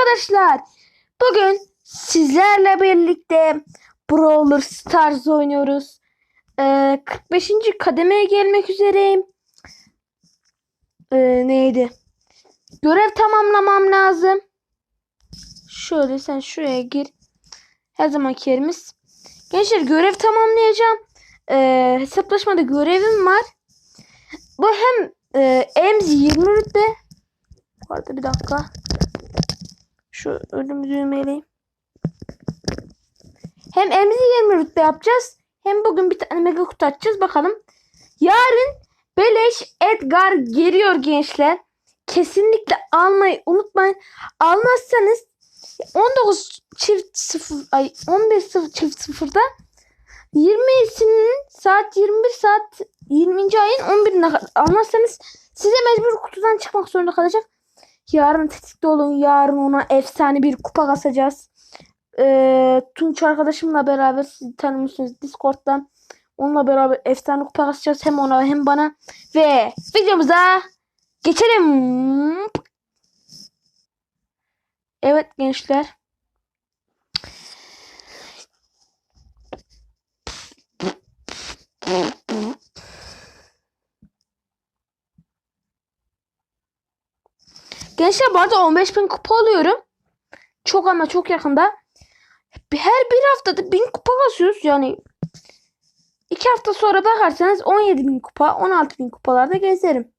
arkadaşlar. Bugün sizlerle birlikte Brawler Stars oynuyoruz. Ee, 45. kademeye gelmek üzereyim. Ee, neydi? Görev tamamlamam lazım. Şöyle sen şuraya gir. Her zamanki yerimiz. Gençler görev tamamlayacağım. Ee, hesaplaşmada görevim var. Bu hem e, Ems 20 rütbe. Bu arada bir dakika. Şu ölüm düğmeleyim. Hem Emzi 20 rütbe yapacağız. Hem bugün bir tane mega kutu açacağız. Bakalım. Yarın Beleş Edgar geliyor gençler. Kesinlikle almayı unutmayın. Almazsanız 19 çift 0 ay 11 0 çift 0'da 20'sinin saat 21 saat 20. ayın 11'ine kadar almazsanız size mecbur kutudan çıkmak zorunda kalacak. Yarın tetikte olun. Yarın ona efsane bir kupa kasacağız. Ee, Tunç arkadaşımla beraber siz tanımışsınız Discord'dan. Onunla beraber efsane kupa kasacağız. Hem ona hem bana. Ve videomuza geçelim. Evet gençler. Gençler bu arada 15 bin kupa alıyorum. Çok ama çok yakında. Her bir haftada bin kupa kasıyoruz. Yani iki hafta sonra bakarsanız 17 bin kupa 16 bin kupalarda gezerim.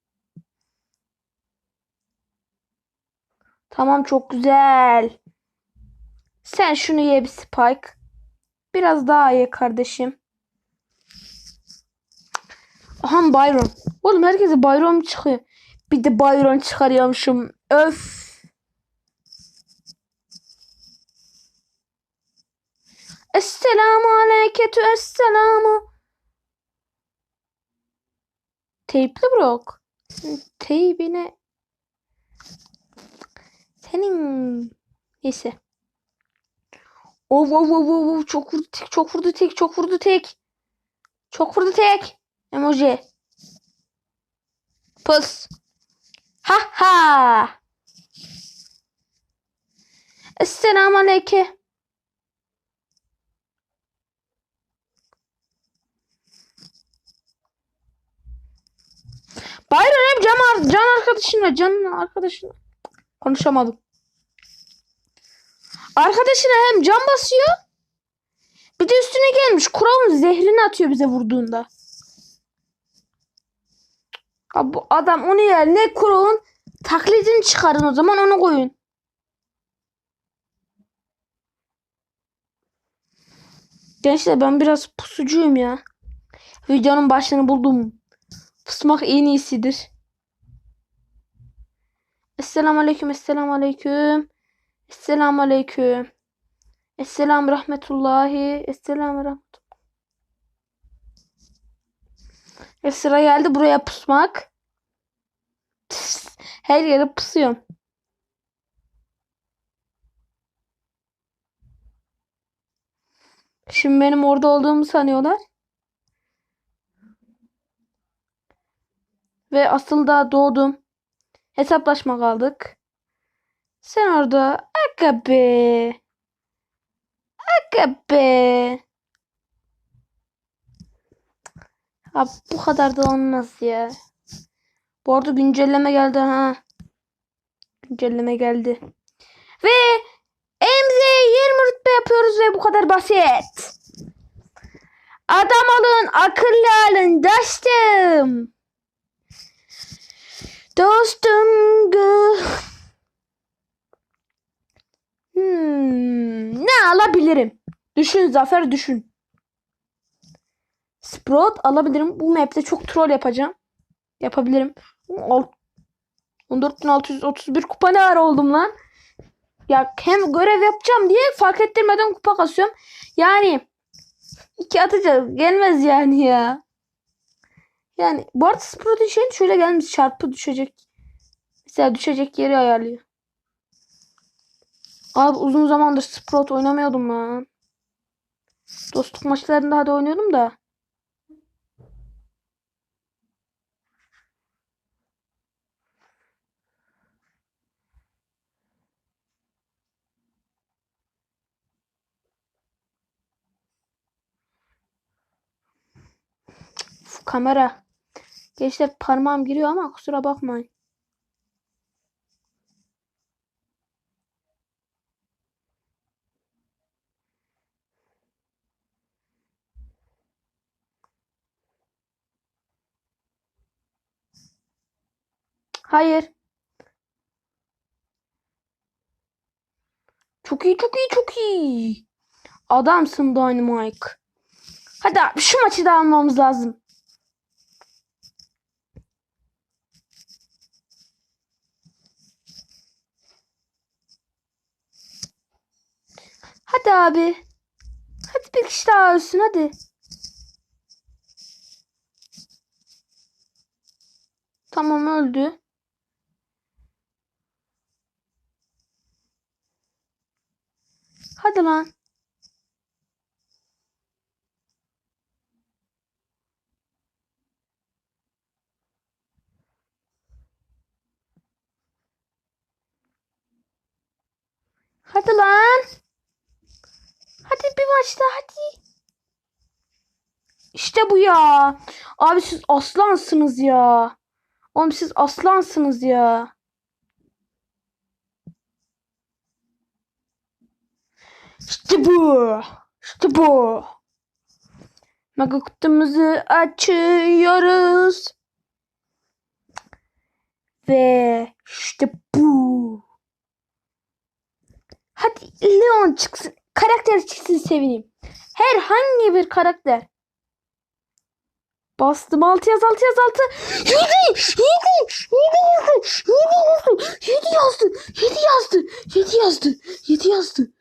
Tamam çok güzel. Sen şunu ye bir Spike. Biraz daha ye kardeşim. Aha Byron. Oğlum herkese Byron çıkıyor. Bir de Byron çıkarıyormuşum. Öf. Esselamu aleyketü esselamu. Teypli Brock. Teybine. Senin. Neyse. Oh, oh, oh, oh. Çok vurdu tek, çok vurdu tek, çok vurdu tek. Çok vurdu tek. Emoji. Pus. Ha ha. Esselamu aleyke. Byron hem can, can arkadaşınla can arkadaşına konuşamadım. Arkadaşına hem can basıyor bir de üstüne gelmiş Kur'an'ın zehrini atıyor bize vurduğunda. Abi bu adam onu yerine Kur'an'ın taklidini çıkarın o zaman onu koyun. Gençler ben biraz pusucuyum ya. Videonun başını buldum. Pusmak en iyisidir. Esselamu aleyküm, esselamu aleyküm. Esselamu aleyküm. Esselamu rahmetullahi. Esselamu rahmetullahi. E sıra geldi buraya pusmak. Her yere pusuyorum. Şimdi benim orada olduğumu sanıyorlar. Ve asıl da doğdum. Hesaplaşma kaldık. Sen orada aga be. Aga be. Abi bu kadar da olmaz ya. Bu arada güncelleme geldi ha. Güncelleme geldi. Ve 20 rütbe yapıyoruz ve bu kadar basit. Adam alın, akıllı alın, dostum. Dostum. Hmm, ne alabilirim? Düşün Zafer düşün. Sprout alabilirim. Bu map'te çok troll yapacağım. Yapabilirim. Al- 14.631 kupa ne ara oldum lan? Ya hem görev yapacağım diye fark ettirmeden kupa kasıyorum. Yani iki atacağız. Gelmez yani ya. Yani bu arada Sprout'un şeyin şöyle gelmiş. Çarpı düşecek. Mesela düşecek yeri ayarlıyor. Abi uzun zamandır Sprout oynamıyordum lan. Dostluk maçlarında hadi oynuyordum da. Kamera. Gençler parmağım giriyor ama kusura bakmayın. Hayır. Çok iyi, çok iyi, çok iyi. Adamsın Dynamite. Hadi abi şu maçı da almamız lazım. Hadi abi. Hadi bir kişi daha ölsün hadi. Tamam öldü. Hadi lan. Hadi lan. Hadi bir maç hadi. İşte bu ya. Abi siz aslansınız ya. Oğlum siz aslansınız ya. İşte bu. İşte bu. Mega kutumuzu açıyoruz. Ve işte bu. Hadi Leon çıksın. Karakter çıksın sevineyim. Herhangi bir karakter. Bastım 6 yaz 6 yaz 6. 7 7 7 7 yazdı. 7 yazdı. 7 yazdı. 7 yazdı. 7 yazdı.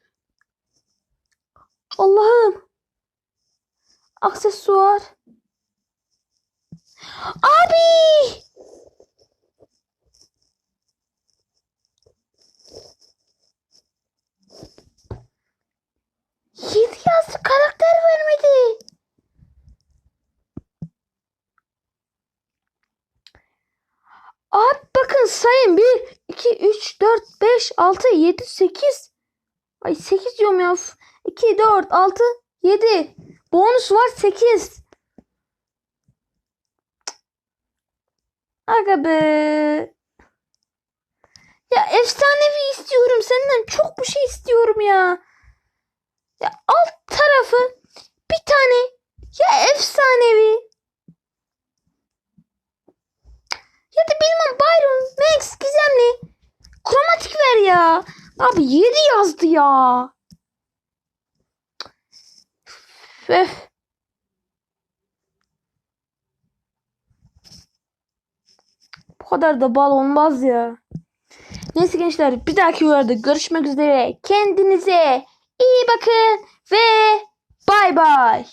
Allah'ım. Aksesuar. Abi. Yedi yazdı karakter vermedi. Abi bakın sayın 1, 2, 3, 4, 5, 6, 7, 8. Ay 8 diyorum ya. 2, 4, 6, 7. Bonus var 8. Aga be. Ya efsanevi istiyorum senden. Çok bir şey istiyorum ya. Ya alt tarafı bir tane ya efsanevi ya da bilmem Byron, Max, Gizemli. Kromatik ver ya. Abi 7 yazdı ya. Öf. Bu kadar da bal olmaz ya. Neyse gençler bir dahaki videoda görüşmek üzere. Kendinize iyi bakın ve bay bay.